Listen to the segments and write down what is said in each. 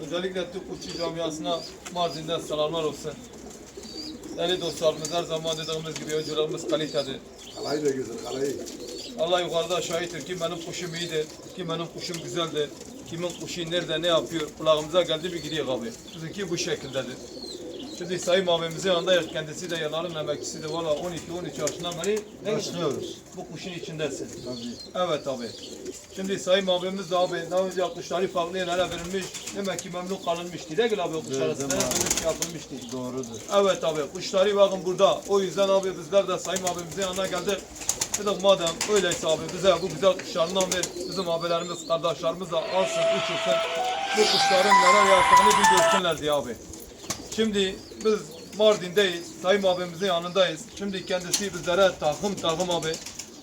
Özellikle Türk Kuşçu camiasına Mardin'den selamlar olsun. Değerli dostlarımız her zaman dediğimiz gibi öncülerimiz kalitedir. Kalayı da güzel, kalayı. Allah yukarıda şahittir ki benim kuşum iyidir, ki benim kuşum güzeldir. Kimin kuşu nerede ne yapıyor kulağımıza geldi mi gidiyor abi. Bizimki bu şekildedir. Şimdi Sayın abimizin yanındayız. Kendisi de yanarın emekçisi de valla 12-13 yaşından beri ne Başlıyoruz. bu kuşun içindesin. Tabii. Evet abi. Şimdi Sayın abimiz de abi daha önce kuşları farklı yerlere verilmiş. Demek ki memnun kalınmıştı. Değil mi abi kuşlar Evet, verilmiş yapılmıştı. Doğrudur. Evet abi kuşları bakın burada. O yüzden abi bizler de Sayın abimizin yanına geldik. Dedik madem öyleyse abi bize bu güzel kuşlarından ver. Bizim abilerimiz, kardeşlerimiz de alsın, uçursun. Bu kuşların neler yaptığını bir görsünler diye abi. Şimdi biz Mardin'deyiz. Sayın abimizin yanındayız. Şimdi kendisi bizlere takım takım abi.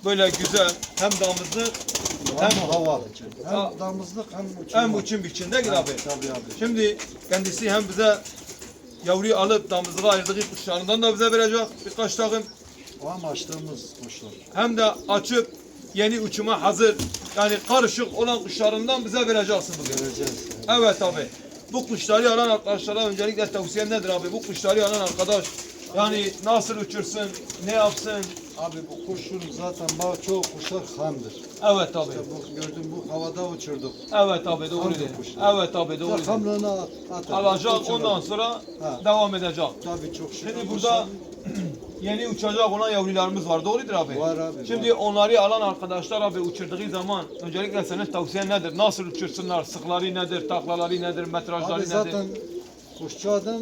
Böyle güzel hem damızlık Hem hem hava. Ha. Hem damızlık hem uçurma. hem uçum gir abi. Tabii abi. Şimdi kendisi hem bize yavruyu alıp damızlığa ayırdığı kuşlarından da bize verecek birkaç takım. O amaçladığımız kuşlar. Hem de açıp yeni uçuma hazır yani karışık olan kuşlarından bize vereceksin bugün. Göreceğiz. Evet abi. Bu kuşları alan arkadaşlara öncelikle tavsiye nedir abi? Bu kuşları alan arkadaş yani nasıl uçursun, ne yapsın? Abi bu kuşun zaten bazı çoğu kuşlar hamdır. Evet abi. İşte bu gördüm bu havada uçurduk. Evet abi doğru değil. kuşlar. Evet abi doğru değil. Hamlığını at, atar. Alacak ondan sonra Ha. devam edecek. Tabii çok şükür. Şimdi burada yeni uçacak olan yavrularımız var. Doğrudur abi. Var abi, Şimdi onları alan arkadaşlar abi uçurduğu zaman öncelikle senin tavsiyen nedir? Nasıl uçursunlar? Sıkları nedir? Taklaları nedir? Metrajları Abi nedir? zaten kuşçu adam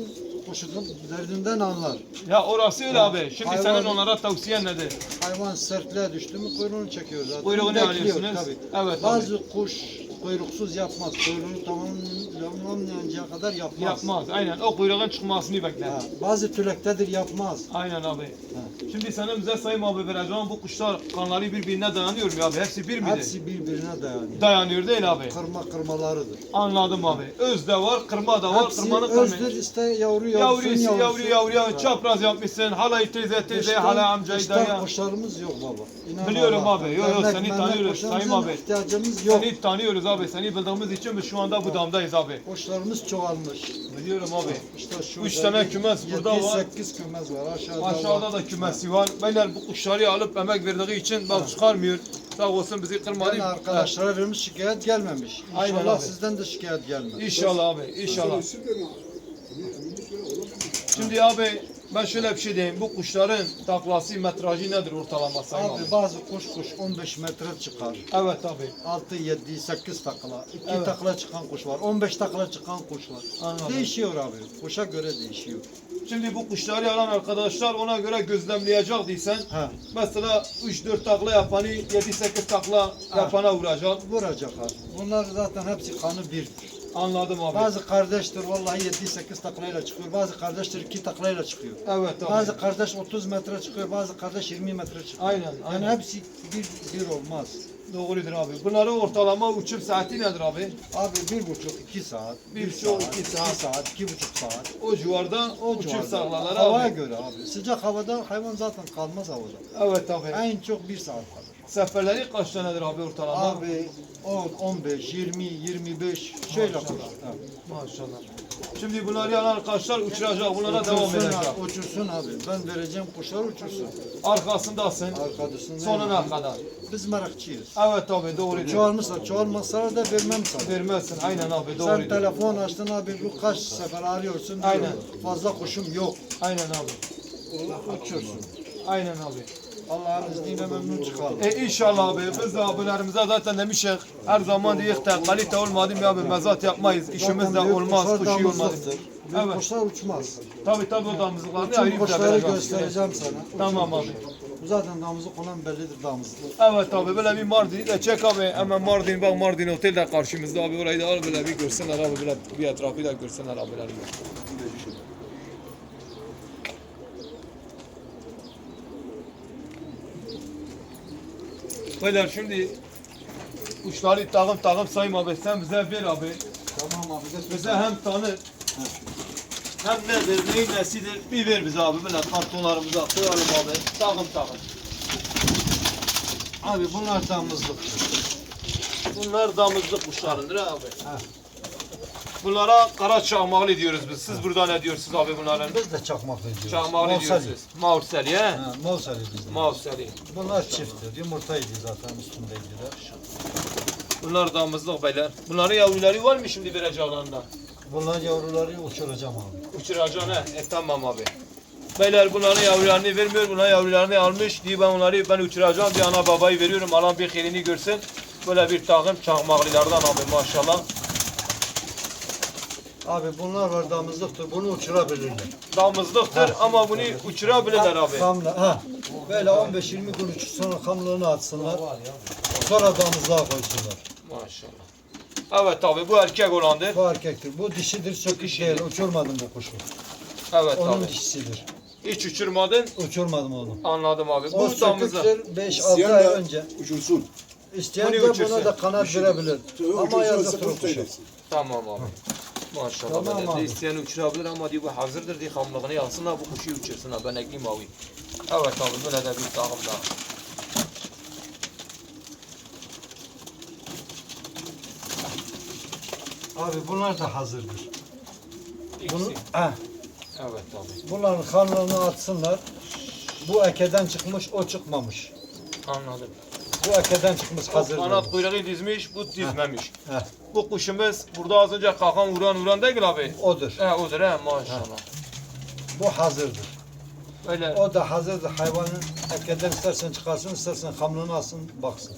kuşun derdinden anlar. Ya orası öyle abi. Şimdi Hayvan- senin onlara tavsiyen nedir? Hayvan sertliğe düştü mü kuyruğunu çekiyor zaten. Kuyruğunu alıyorsunuz. tabii. Evet Bazı kuş kuyruksuz yapmaz. Kuyruğunu tamamlamayıncaya kadar yapmaz. Yapmaz. Aynen. O kuyruğun çıkmasını bekler. Ha, bazı tülektedir yapmaz. Aynen abi. Ha. Şimdi senin bize sayım abi vereceğin bu kuşlar kanları birbirine dayanıyor mu abi? Hepsi bir midir? Hepsi birbirine dayanıyor. Dayanıyor değil abi. Kırma kırmalarıdır. Anladım abi. Öz de var, kırma da var. Hepsi Kırmanın özdür iste yavru yavrusun Yavrusu, yavrusu. yavru yavruya çapraz yapmışsın. Halayı teyze teyze, hala amcayı kıştan dayı. kuşlarımız yok baba. İnan Biliyorum abi. Yo, yo, Dernek, seni tanıyoruz, Sayın abi. ihtiyacımız yok. Seni tanıyoruz abi. Seni bildiğimiz için biz şu anda bu damdayız abi. Kuşlarımız çoğalmış. Biliyorum abi. İşte şu Üç tane kümes burada var. 8 kümes var. Aşağıda, Aşağıda var. da kümesi var. Beyler bu kuşları alıp emek verdiği için bak çıkarmıyor. Sağ olsun bizi kırmadı. Yani arkadaşlara verilmiş şikayet gelmemiş. Aynen İnşallah abi. sizden de şikayet gelmez. Evet. İnşallah abi. inşallah. Şimdi abi ben şöyle bir şey diyeyim. Bu kuşların taklası metrajı nedir ortalama sayın abi? Abi bazı kuş kuş 15 metre çıkar. Evet abi. 6, 7, 8 takla. 2 Evet. takla çıkan kuş var. 15 takla çıkan kuş var. Anladım. Değişiyor abi. Kuşa göre değişiyor. Şimdi bu kuşları alan arkadaşlar ona göre gözlemleyecek değilsen Ha. mesela 3-4 takla yapanı 7-8 takla yapana vuracak. Vuracaklar. Bunlar zaten hepsi kanı birdir. Anladım abi. Bazı kardeştir vallahi 7-8 taklayla çıkıyor. Bazı kardeştir 2 taklayla çıkıyor. Evet abi. Bazı kardeş 30 metre çıkıyor. Bazı kardeş 20 metre çıkıyor. Aynen, Yani aynen. hepsi bir, bir olmaz. Doğrudur abi. Bunları ortalama uçum saati nedir abi? Abi bir buçuk, iki saat, Bir bir, buçuk, saat, iki iki saat. saat, iki buçuk saat. O civarda O uçum civarda. saklaları Havaya abi. göre abi. Sıcak havada hayvan zaten kalmaz havada. Evet abi. En çok bir saat kalır. Seferleri kaç tanedir abi ortalama? Abi 10, 15, 20, 25 şöyle Maşallah. koş. Ha. Maşallah. Şimdi bunları alan arkadaşlar uçuracak. Bunlara devam Uçursun, edecek. abi, uçursun abi. Ben vereceğim kuşlar uçursun. Arkasındasın. Arkadaşın Sonuna kadar. Biz merakçıyız. Evet abi doğrudur. Çoğalmışsa çoğalmazsalar da vermem sana. Vermezsin. Aynen abi Sen doğrudur. telefon açtın abi bu kaç sefer arıyorsun. diyor. Aynen. Fazla kuşum yok. Aynen abi. Uçursun. Aynen abi. Allah'ın izniyle memnun çıkalım. E inşallah abi biz de abilerimize zaten demişik her zaman diyek de kalite olmadı mı abi mezat yapmayız. İşimiz de olmaz, kuşu olmaz. Evet. kuşlar uçmaz. Tabi tabi o damızlıklarını ayrı bir kuşları göstereceğim sana. Tamam abi. Bu zaten damızlık olan bellidir damızlık. Evet abi böyle bir Mardin'i de çek abi. Hemen Mardin bak Mardin Otel de karşımızda abi. Orayı da al böyle bir görsünler abi. Böyle bir etrafı da görsünler abiler. Beyler şimdi kuşları takım takım sayma abi. Sen bize ver abi. Tamam abi. de Bize hem tanı hem nedir, neyin nesidir bir ver bize abi. Böyle kartonlarımıza koyalım abi. Takım takım. Abi bunlar damızlık. Bunlar damızlık kuşlarındır abi. Bunlara kara çakmaklı diyoruz biz. Siz burada ne diyorsunuz abi bunların? Biz de çakmaklı diyoruz. Çakmaklı Mavsali. diyorsunuz. Maurseli he? Ha, Mavsali bizde. Maurseli. Bunlar çifttir. Yumurtaydı zaten üstündeydiler. Bunlar damızlık beyler. Bunların yavruları var mı şimdi vereceğlerinde? Bunlar yavruları uçuracağım abi. Uçuracaksın he? E tamam abi. Beyler bunların yavrularını vermiyor, bunların yavrularını almış. Diye ben onları ben uçuracağım diye ana babayı veriyorum. Alan bir helini görsün. Böyle bir takım çakmaklılardan abi maşallah. Abi bunlar var damızlıktır. Bunu uçurabilirler. Damızlıktır ama bunu uçurabilirler abi. Kamla, ha. Böyle 15-20 gün uçuş sonra kamlığını atsınlar. Sonra damızlığa koysunlar. Maşallah. Evet abi bu erkek olandır. Bu erkektir. Bu dişidir sökük Dişidir. değil. Uçurmadım bu kuşu. Evet Onun abi. dişisidir. Hiç uçurmadın. Uçurmadım onu. Anladım abi. O Bu damızlık. söküktür 5-6 İsteyen ay önce. uçursun. İsteyen Bunu de uçursun. buna da kanat verebilir. Ama o kuşa. söylesin. Tamam abi. Maşallah. Tamam Tamam abi. İsteyen uçurabilir ama diyor bu hazırdır diye hamlığını yapsınlar bu kuşu uçursunlar. Ben ekleyeyim abi. Evet abi böyle de bir takım daha. Abi bunlar da hazırdır. Bunu, ha, Evet abi. bunların kanlarını atsınlar. Bu ekeden çıkmış, o çıkmamış. Anladım. Bu ekeden çıkmış hazır. kanat kuyruğu dizmiş, bu dizmemiş. Heh, Bu kuşumuz burada az önce kalkan vuran vuran değil abi. odur. He odur he maşallah. Bu hazırdır. Öyle O da hazırdır. Hayvanın ekeden istersen çıkarsın, istersen kamlığını alsın, baksın.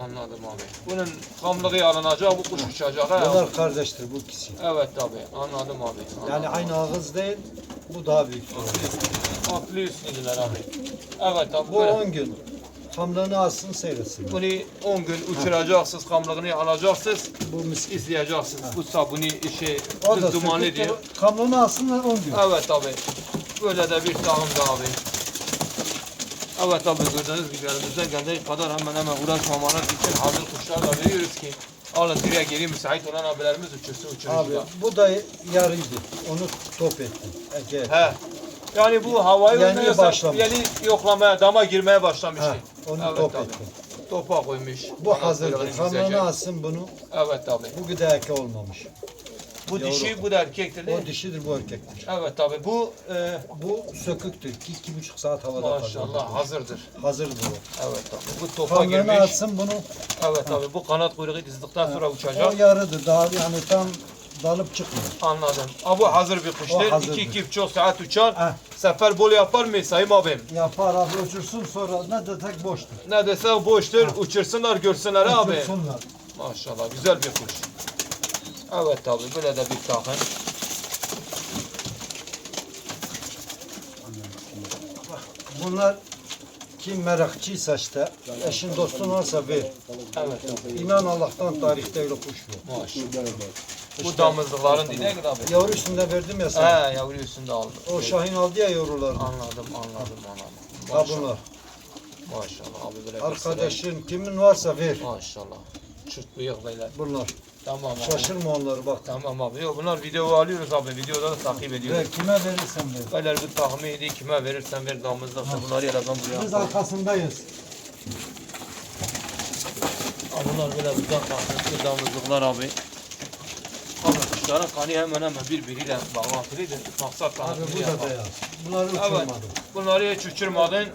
anladım abi. Bunun hamlığı alınacak, bu kuş uçacak he. Bunlar kardeştir bu ikisi. Evet abi anladım abi. Anladım. Yani aynı ağız değil, bu daha büyük. Atlı üstündüler abi. Evet abi Bu böyle. 10 gün. Kamlığını alsın, seyretsin. Bunu 10 gün uçuracaksınız, kamlığını alacaksınız, Bu mis izleyeceksiniz. Bu sabuni şey, O da kız dumanı söküp diyor. kamlığını alsınlar 10 gün. Evet abi. Böyle de bir takım da abi. Evet abi gördüğünüz gibi elimizden geldiği kadar hemen hemen uğraşmamanız için hazır kuşlar da veriyoruz ki alın direye geri müsait olan abilerimiz uçursun Abi uçurucular. bu da yarıydı. Onu top ettim. Ege. He. Yani bu havayı Yeni oynuyorsa başlamış. yeni yoklamaya, dama girmeye başlamıştı. Ha, onu top abi. ettim. Topa koymuş. Bu hazırdır. Kamlığını dizecek. alsın bunu. Evet abi. Bu gıda eke olmamış. Bu Yavru. dişi, bu da erkektir değil O mi? dişidir, bu erkektir. Evet abi. Bu e, Bu söküktür. İki, iki buçuk saat havada kalır. maşallah hazırdır. Hazırdır o. Evet abi. Bu topa Kamlığını girmiş. atsın bunu. Evet abi. Bu kanat kuyruğu dizdikten sonra O uçacak. yarıdır. Daha yani tam dalıp çıkmıyor. Anladım. Aa, bu hazır bir kuştur. O hazırdır. İki iki çok saat uçar. Heh. Sefer bol yapar mı Sayın abim? Yapar abi uçursun sonra ne de tek boştur. Ne dese boştur. Uçursunlar görsünler abi. Uçursunlar. Maşallah güzel bir kuş. Evet abi böyle de bir takım. Bunlar kim merakçıysa işte, eşin dostun varsa ver. Evet. İnan Allah'tan tarihte öyle kuş yok. Maşallah. Bu damızlıkların kadar abi. Yavru üstünde verdim ya sana. He yavru üstünde aldı. O Şahin aldı ya yavrularını. Anladım anladım anladım. Ha Maşallah. bunlar. Maşallah abi böyle bir Arkadaşın kimin varsa ver. Maşallah. Çırt bıyık beyler. Bunlar. Tamam abi. Şaşırma onları bak. Tamam abi. Yok bunlar video alıyoruz abi. Videoda da takip ediyoruz. Ver kime verirsen ver. Beyler bu takımı yedi kime verirsen ver damızlıksa bunları yalan buraya. Biz arkasındayız. Abi bunlar böyle buradan takımlı damızlıklar abi. Abi kuşların kanı hemen hemen birbiriyle bağlantılıdır. Maksat Abi bu da beyaz. Bunları Evet. uçurmadım. Bunları hiç uçurmadın.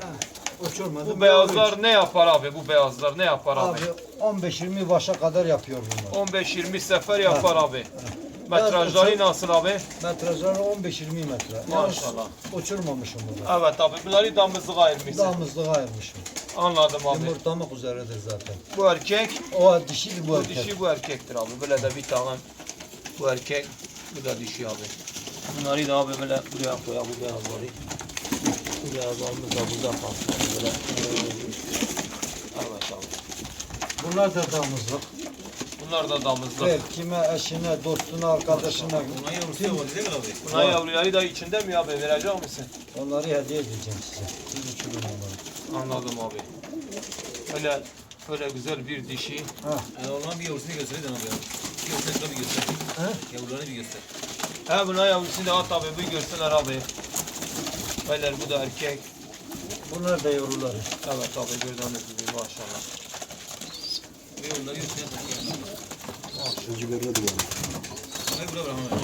Uçurmadım. Bu Bunları beyazlar ne yapar abi? Bu beyazlar ne yapar abi? Abi 15-20 başa kadar yapıyor bunlar. 15-20 sefer yapar abi. Metrajları nasıl abi? Metrajları 15-20 metre. Maşallah. Uçurmamışım bunu. Evet abi bunları damızlığa ayırmışsın. Damızlığı ayırmışım. Anladım abi. Yumurtlamak üzeredir zaten. Bu erkek, O dişidir bu bu erkek. dişi bu erkektir abi. Böyle de bir tane bu erkek, bu da dişi abi. Bunları da abi böyle buraya koyalım bu beyazları. Bu beyazlarımız da burada kalsın böyle. Evet abi. Bunlar da damızlık. Bunlar da damızlık. Ver kime, eşine, dostuna, arkadaşına. Buna yavrusu da var değil mi abi? Buna yavruları da içinde mi abi? Verecek misin? Onları hediye edeceğim size. Siz uçurun onları. Anladım abi. Öyle öyle güzel bir dişi. Ha. Yani onların bir yavrusunu göstereydin abi. Göster şuna bir göster. He? Yavrularını bir göster. He buna yavrusunu da at abi bir görsünler abi. Beyler bu da erkek. Bunlar da yavruları. Evet abi gördüğünüz gibi maşallah. Bir yavruları göster. Ciberine de var. Hep bura bırak Ahmet abi.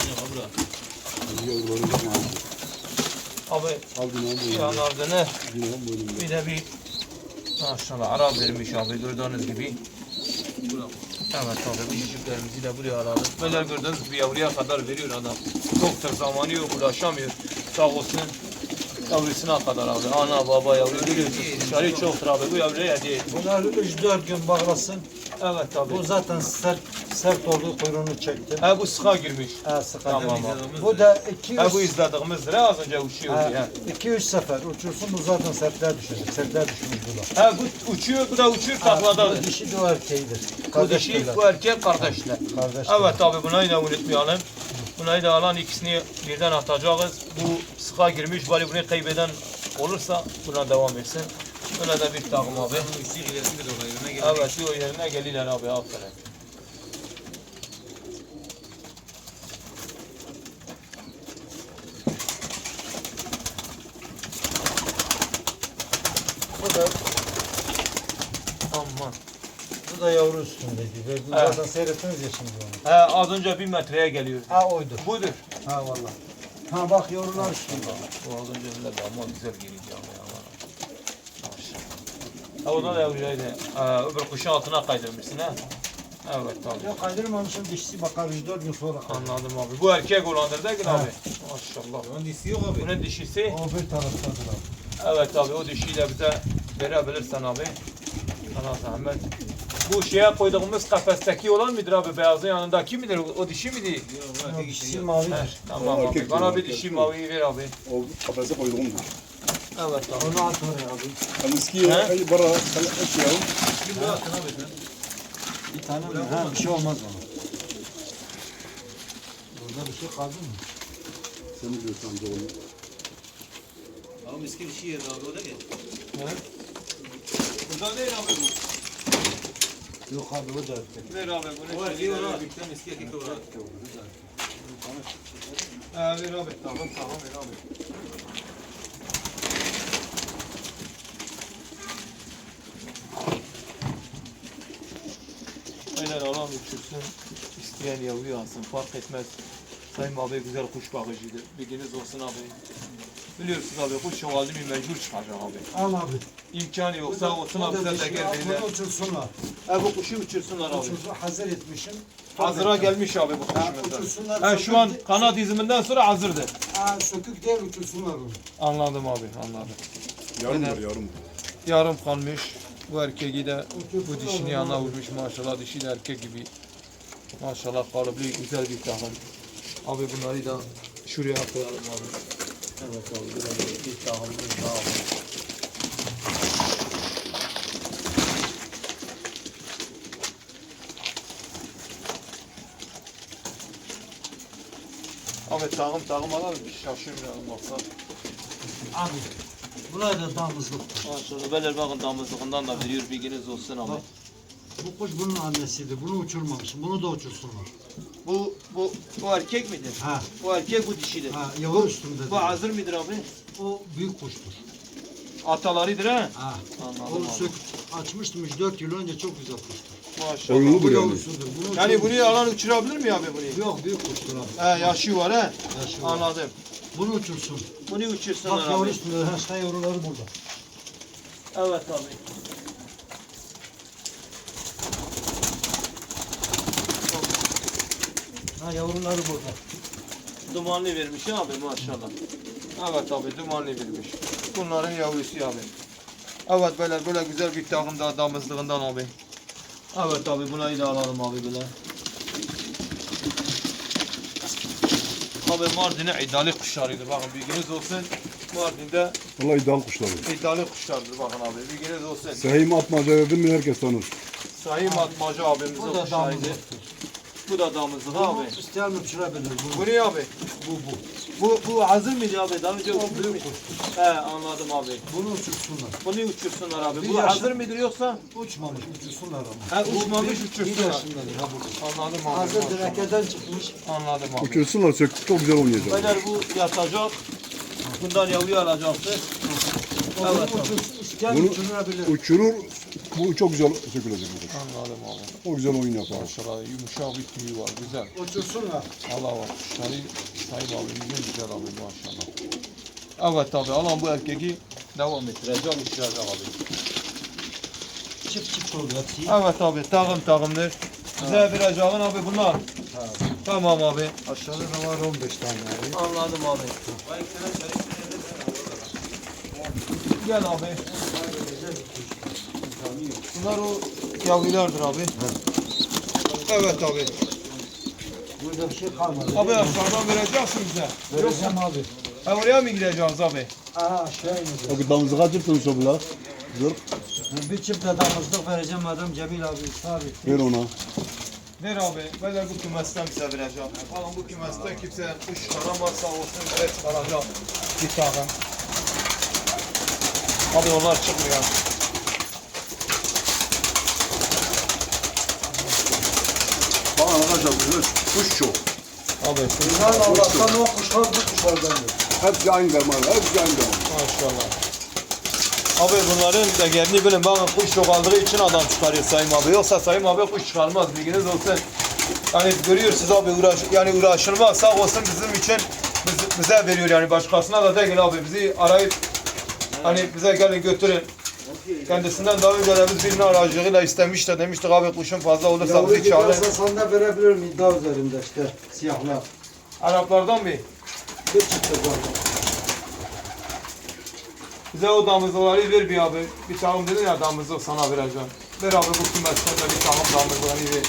Bence abi bura. Yavrularım var. Abi Aldın abi. yanardığını Günahım boynumda. bir de bir maşallah ara vermiş abi gördüğünüz gibi. Evet abi bu ciciklerimizi de buraya alalım. Böyle gördüğünüz gibi yavruya kadar veriyor adam. Çoktur zamanı yok uğraşamıyor. Sağ olsun. Yavrusuna kadar abi. Ana baba yavru görüyorsunuz. Dışarı çoktur abi. Bu yavruya hediye. Bunlar 3-4 gün bağlasın. Evet abi. Bu zaten sert sert oldu kuyruğunu çektim. Ha bu sıka girmiş. Ha, sıkıntı. Tamam abi. Bu da 2 Ha bu izlediğimizdir. Ha az önce uçuyor diye. 2-3 sefer uçursun bu zaten sertler düşecek. Sertler düşmüş bu da. Ha bu uçuyor, bu da uçuyor Bu takladadır. dişi de o erkeğidir. Bu dişi, bu erkek kardeşler. Kardeş Evet abi bunayı da unutmayalım. Bunayı da alan ikisini birden atacağız. Bu sıka girmiş bari bunu kaybeden olursa buna devam etsin. Böyle de bir takım abi. İlerisi de. Yerine geldi. Evet o yerine gelirler abi aferin. Bu da, Aman. bu da yavru üstündeydi. Ve bu Evet. zaten seyrettiniz ya şimdi onu. He, az önce bir metreye geliyor. Ha oydu. Budur. Ha valla. Ha bak yavrular üstünde. Bu az önce de ama güzel geliyor ya. Maşallah. Ha, o da yavruyaydı. Öbür kuşun altına kaydırmışsın ha. Evet tabii. Ya kaydırmamışım dişisi bakar 104 gün sonra. Anladım abi. Bu erkek olandır değil mi abi? Maşallah. Lan dişi yok abi. Bunun dişisi. O bir taraftadır abi. Evet abi o dişiyle bize verebilirsen abi. Sana zahmet. Bu şeye koyduğumuz kafesteki olan mıdır abi? Beyazın yanındaki midir? O, dişi miydi? Yok dişisi Dişi mavidir. Tamam abi. Bana bir dişi maviyi ver abi. O kafese koyduğumdur. Onu at oraya abi. Eskiye He? ay bara eşya. Bir bura atın. Bir tane mi? Ha bir şey olmaz ona. Burada bir şey kaldı mı? Sen biliyorsun amca onu. Abi eski bir şey yedi abi o da gel. Burada değil abi bu. Yok abi o da. Ver abi bunu. O erkeği var abi. Eski erkek var abi. Ver abi. Tamam tamam ver abi. Beyler alan uçursun. İsteyen yavruyu alsın. Fark etmez. Sayın abi güzel kuş bakıcıdır. Bilginiz olsun abi. Biliyorsunuz abi kuş çoğaldı mı mecbur çıkacak abi. Al abi. İmkanı yoksa olsun abi bize teker verirler. Bunu uçursunlar. Ha bu kuşu uçursunlar abi. Uçursun hazır etmişim. Hazıra gelmiş abi bu kuşumuz. uçursunlar. Ha şu an kanat diziminden sonra hazırdır. Ha, sökük değil uçursunlar onu. Anladım abi anladım. Yarım var yarım. Yarım kalmış. Bu erkeği de bu dişini yanına vurmuş maşallah. Dişi de erkek gibi. Maşallah kalıplı güzel bir takım. Abi bunları da şuraya koyalım abi. Evet abi böyle bir takımımız daha var. Abi takım takım alalım şaşırmayalım baksa. Abi. Buraya da damızlık. Maşallah böyle bakın damızlığından da veriyor bilginiz olsun abi. Bak. Bu kuş bunun annesidir. Bunu uçurmamışım. Bunu da uçursunlar. Bu bu bu erkek midir? Ha. Bu erkek bu dişidir. Ha, yavru üstünde. Bu hazır mıdır abi? O büyük kuştur. Atalarıdır ha? Ha. Anladım Onu abi. sök açmıştım 4 yıl önce çok güzel kuştur. Maşallah. Oyunlu Bu yani. yavrusudur. Bunu Yani uçurmuş. bunu alan uçurabilir mi abi bunu? Yok büyük kuştur abi. He yaşı var he. Yaşı var. Anladım. Bunu uçursun. Bunu uçursunlar Bak yavru abi. üstünde. Ha, işte yavruları burada. Evet abi. Ha yavruları burada. Dumanlı vermiş abi maşallah. Evet abi dumanlı vermiş. Bunların yavrusu abi. Evet böyle böyle güzel bir takım da damızlığından abi. Evet abi bunayı da alalım abi böyle. Abi Mardin'e iddialı kuşlarıdır bakın bilginiz olsun. Mardin'de Valla iddialı kuşları. iddialı kuşlardır bakın abi bilginiz olsun. Sehim atmaca dedim mi herkes tanır. Sahim Atmacı abimizin Bu da kuşlarıydı. damızlıktır. Bu da damızlık abi. isteyen uçurabilir. Bu, Bu ne abi? bu, bu. Bu bu hazır mıydı abi? Daha önce uçmuş büyük kuştur. He anladım abi. Bunu uçursunlar. Bunu uçursunlar abi. Bir Bu yaşa- hazır mıdır yoksa? Uçmamış, uçursunlar ama. He uçmamış Bir uçursunlar. yaşındadır ha burada. Anladım abi. Hazır maşallah. direkeden çıkmış. Anladım abi. Uçursunlar çok, çok güzel oynayacak. Beyler bu yatacak. Bundan yavruyu alacaktı. Evet bunu isteyen uçurabilir. Uçurur Bu çok güzel sökülecek. Anladım abi. O güzel oyun yapar. Maşallah yumuşak bir tüyü var. Güzel. Uçursunlar. Allah var. Kuşları Sayın abimizin güzel abi maşallah. Evet abi alan bu erkeği devam ettireceğim uçuracak abi. Çift çift oluyor. Evet abi takım takımdır. Bize vereceğin abi bunlar. Tamam abi. Aşağıda da var 15 tane abi. Anladım abi. Gel abi. Bunlar o yavrulardır abi. Evet abi. Burada bir şey kalmadı. Abi aşağıdan vereceksin bize. Vereceğim abi. Ha oraya mı gideceğiz abi? Aha aşağı ineceğiz. Bak damızlığa çıktın sobla. Dur. Bir çift de damızlık vereceğim adam Cemil abi sabit. Ver ona. Ver abi, böyle bu kümesten bize vereceğim. Alın bu kümesten kimse kuş çıkaramazsa olsun böyle çıkaracak. Bir tane. Abi onlar çıkmıyor. Arkadaşlar güzel kuş çok. Abi İnan Allah'tan o kuşlar bu kuşlardan yok. Hepsi aynı zaman. Hepsi aynı zaman. maşallah. Abi bunların değerini bilin. Bakın kuş çok aldığı için adam çıkarıyor Sayın abi. Yoksa Sayın abi kuş çıkarmaz. Bilginiz olsun. Yani görüyorsunuz abi uğraş, yani uğraşılmaz. Sağ olsun bizim için biz- bize veriyor yani başkasına da değil abi. Bizi arayıp hani bize gelin götürün. Kendisinden daha önce de biz birini aracılığıyla istemişti. Demiştik abi kuşun fazla olursa Yavru bizi çağırın. giderse sana da verebilirim iddia üzerinde işte siyahlar. Araplardan? Bir çift de zaten. Bize o damızlıları ver bir abi. Bir takım dedin ya damızlık sana vereceğim. Ver abi bu kümesten de bir takım damızlığı ver.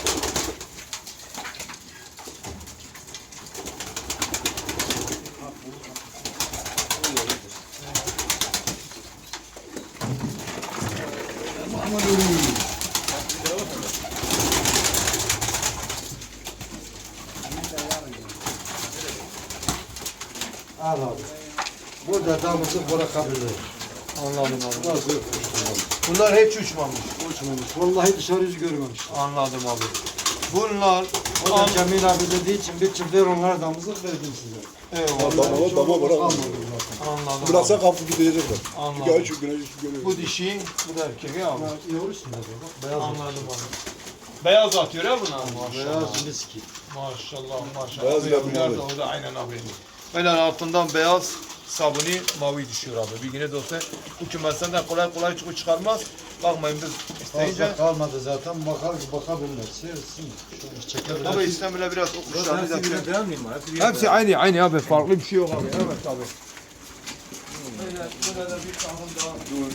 Al abi. Burada damızlık bırakabilir. Anladım abi. Nasıl kuşlar. Bunlar hiç uçmamış. Uçmamış. Vallahi dışarı yüz görmemiş. Anladım abi. Bunlar O da an... Cemil abi dediği için bir çift ver onlara damızlık verdim size. Eyvallah. Dama, dama bırak. Kalmadı zaten. Anladım Bıraksa kapı gidecekler. Anladım. Çünkü şu güneş görüyor. Bu dişi, bu da erkeği abi. Ha, Yavrusun da bak. Beyaz. Anladım abi. Beyaz atıyor ya bunlar maşallah. Beyaz miski. Maşallah maşallah. Beyaz yapıyor da orada aynen abi. Böyle altından beyaz sabuni mavi düşüyor abi. Bilginiz olsun. Bu kümesten de kolay kolay çıkıp çıkarmaz. Bakmayın biz isteyince. Fazla kalmadı zaten. Bakar bakabilirler. Seyretsin. Şöyle çekebilir. Tabii İstanbul'a biraz o kuşları da Hepsi miyim aynı aynı abi farklı bir şey yok abi. Evet abi. Böyle böyle de bir tahım daha. Dur.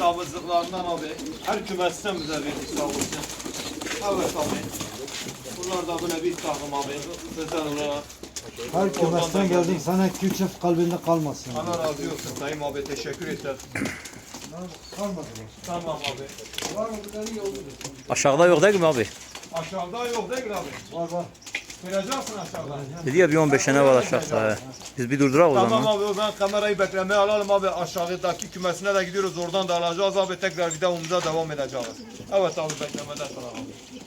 Damızlıklarından abi. Her kümesten bize sağ olsun. Evet abi. Bunlar da böyle bir takım abi. Olarak. Her kümesten geldik sana iki çift kalbinde kalmasın. Allah razı olsun Sayın abi teşekkür ederim. Kalmadı. Tamam abi. Var mı bir olur. Aşağıda yok değil mi abi? Aşağıda yok değil mi abi? Var var. Vereceksin aşağıda. Dedi ya bir 15 tane var aşağıda. he. Biz bir durdurak o Tamam zaman. abi o zaman kamerayı beklemeye alalım abi aşağıdaki kümesine de gidiyoruz oradan da alacağız abi tekrar videomuza devam edeceğiz. Evet abi beklemeden sonra abi.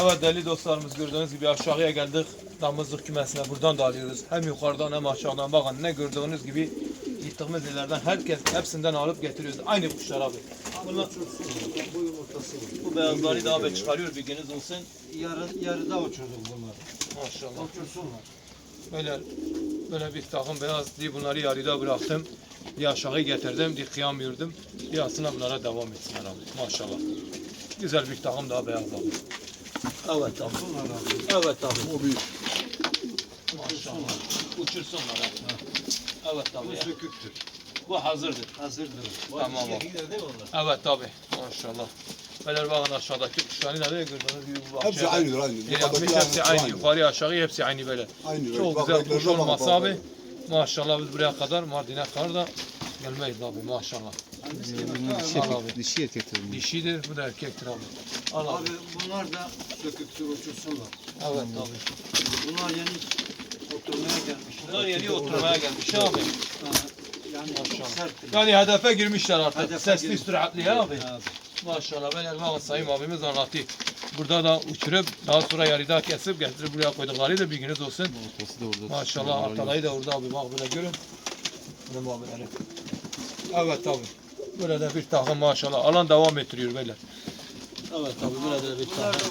Evet değerli dostlarımız gördüğünüz gibi aşağıya geldik. Damızlık kümesine buradan da alıyoruz. Hem yukarıdan hem aşağıdan bakın ne gördüğünüz gibi gittiğimiz yerlerden herkes hepsinden alıp getiriyoruz. Aynı kuşlar abi. Bunlar, Bu yumurtası bu beyazları da abi çıkarıyor bilginiz olsun. Yarı, yarıda uçurduk bunları. Maşallah. Uçursunlar. Böyle böyle bir takım beyaz diye bunları yarıda bıraktım. Bir aşağı getirdim, bir kıyamıyordum. Bir aslında bunlara devam etsinler abi. Maşallah. Güzel bir takım daha beyaz abi. Evet abi. Evet abi. O bir. Maşallah. Uçursunlar abi. Evet abi. Bu ya. söküktür. Bu hazırdır. Hazırdır. Tamam abi. Evet abi. Maşallah. Böyle bakın aşağıdaki kuşları nereye gördüğünüz gibi bu Hepsi bahçede. aynıdır aynı. Yapmış, hepsi aynı. Yukarı aşağı hepsi aynı böyle. Aynı. Çok güzel kuş olması abi. Maşallah biz buraya kadar Mardin'e kadar da gelmeyiz abi maşallah. Al abi. Dişi erkektir. Dişidir bu da erkektir abi. Al abi. Abi bunlar da söküktür uçursunlar. Evet abi. Bunlar yeni oturmaya gelmişler. Bunlar yeni oturmaya gelmiş abi. Yani Maşallah. Yani hedefe girmişler artık. Hedefe Sesli girmiş. süratli abi. Abi. Maşallah ben Elvan Sayın abimiz anlattı. Burada da uçurup daha sonra yarıda kesip getirip buraya koydukları da bilginiz olsun. Maşallah Atalay'ı da orada abi bak böyle görün. Benim abilerim. Evet abi. Burada bir takım maşallah. Alan devam ettiriyor böyle. Evet abi burada bir Bunlar takım.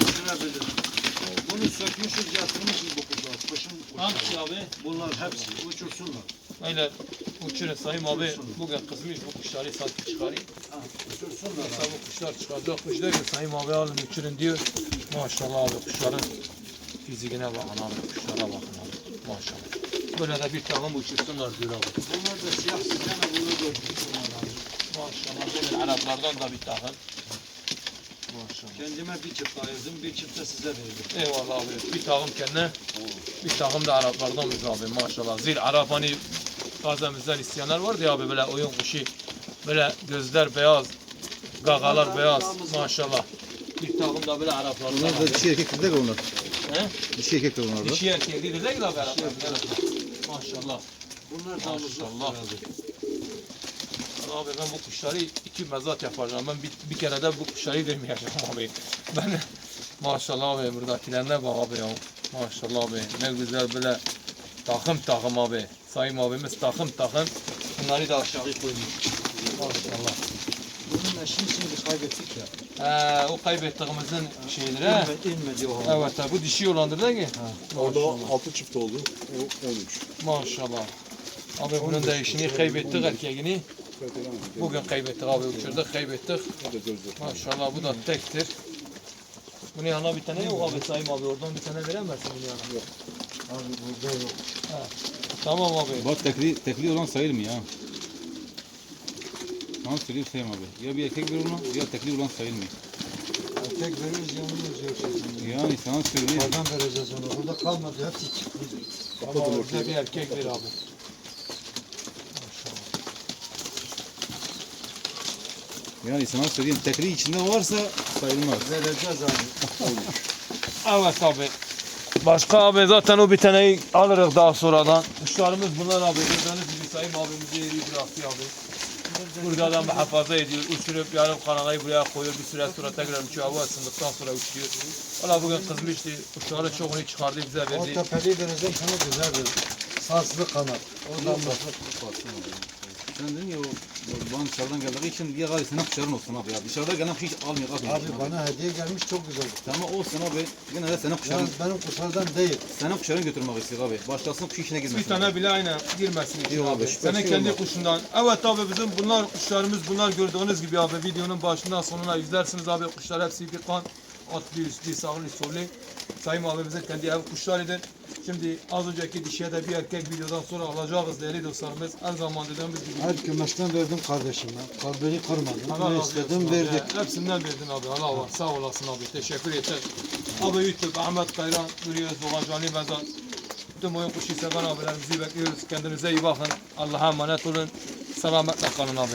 Bunu sökmüşüz yatırmışız bu kuşlar. Kışın Hangisi abi? Bunlar hepsi uçursunlar. Aynen. Uçurun sayım abi. Bugün kızmış bu kuşları satıp çıkarayım. Ha, uçursunlar. Yoksa bu kuşlar çıkaracak kuş değil mi? Sayım abi alın uçurun diyor. Maşallah abi kuşların fiziğine bakın abi. Kuşlara bakın abi. Maşallah. Böyle de bir takım uçursunlar diyor abi. Bunlar da siyah sıcana bunlar da uçursunlar. Maşallah. Böyle Araplardan da bir takım. Maşallah. Kendime bir çift ayırdım, bir çift de size verdim. Eyvallah abi. Bir takım kendine, bir takım da Araplardan biz abi maşallah. Zil Arap hani gazemizden isteyenler vardı ya abi böyle oyun kuşu. Böyle gözler beyaz, gagalar beyaz maşallah. Bir takım da böyle Araplardan Bunlar da abi. dişi erkek de onlar. He? Dişi erkek de onlar da. Dişi erkek değil de abi Araplar. Maşallah. Bunlar damızlık Maşallah. Abi ben bu kuşları iki mezat yapacağım. Ben bir, bir kere de bu kuşları vermeyeceğim abi. Ben maşallah abi buradakilerine bak abi ya. Maşallah abi ne güzel böyle takım takım abi. Sayın abimiz takım takım. Bunları da aşağı koymuş. Maşallah. Bunun eşini şimdi kaybettik ya. He, o kaybettiğimizin şeyidir he. İnmedi, inmedi o. Evet ha, bu dişi olandır değil mi? Orada Maşallah. 6 çift oldu. O 13. Maşallah. Abi bunun da eşini kaybettik erkeğini. Bugün kaybettik abi uçurduk kaybettik. Maşallah bu da tektir. Bunun yanına bir tane yok abi sayım abi oradan bir tane veremezsin bunun yanına. Yok. Abi burada yok. Tamam abi. Bak tekli, tekli olan sayılmıyor ha. Sana söyleyeyim Sayın abi. Ya bir erkek bir olan ya tekli olan sayılmıyor. Erkek veririz yanımız yok şimdi. Yani sana söyleyeyim. Oradan vereceğiz onu. Burada kalmadı. Hepsi çıktı. Tamam bize bir erkek ver abi. Yani sana söyleyeyim tekli içinde varsa sayılmaz. Vereceğiz abi. Evet abi. Başka abi zaten o bir taneyi alırız daha sonradan. Kuşlarımız bunlar abi. Gördüğünüz gibi Sayın abimizi yeri bıraktı abi. Burada da muhafaza ediyor. Uçurup yarım kanalayı buraya koyuyor. Bir süre sonra tekrar uçuyor. Hava ısındıktan sonra uçuyor. Valla bugün kızmıştı. Kuşları çok onu çıkardı bize O verdi. tepeliği vereceğim sana güzel bir sazlı kanat. Oradan bak. Sen dedin ya o bana dışarıdan geldiği için diye gari senin kuşların olsun abi ya. Dışarıda gelen kuş hiç almıyor abi. Abi bana hediye gelmiş çok güzel. Tamam olsun abi. Yine de senin kuşların, Yalnız benim kuşlardan değil. senin kuşların götürmek istiyor abi. Başkasının kuşu işine girmesin. Bir tane bile aynen girmesin içine Yok abi, abi. Senin kendi abi. kuşundan. Evet abi bizim bunlar kuşlarımız bunlar gördüğünüz gibi abi videonun başından sonuna izlersiniz abi kuşlar hepsi bir kan atlı üstlü sağlı sollu. Sayın abimizin kendi ev kuşlarıdır. Şimdi az önceki dişiye de bir erkek videodan sonra alacağız değerli dostlarımız. Her zaman dediğimiz gibi. Her kümeşten verdim kardeşime. Kalbini kırmadım. Allah Ne istedim abi. verdik. Hepsinden verdin abi. Allah var. Sağ olasın abi. Teşekkür ederim. Abi YouTube Ahmet Kayran, Nuri Özdoğan, Cani Bezan. Tüm oyun kuşu seven abilerimizi bekliyoruz. Kendinize iyi bakın. Allah'a emanet olun. Selametle kalın abi.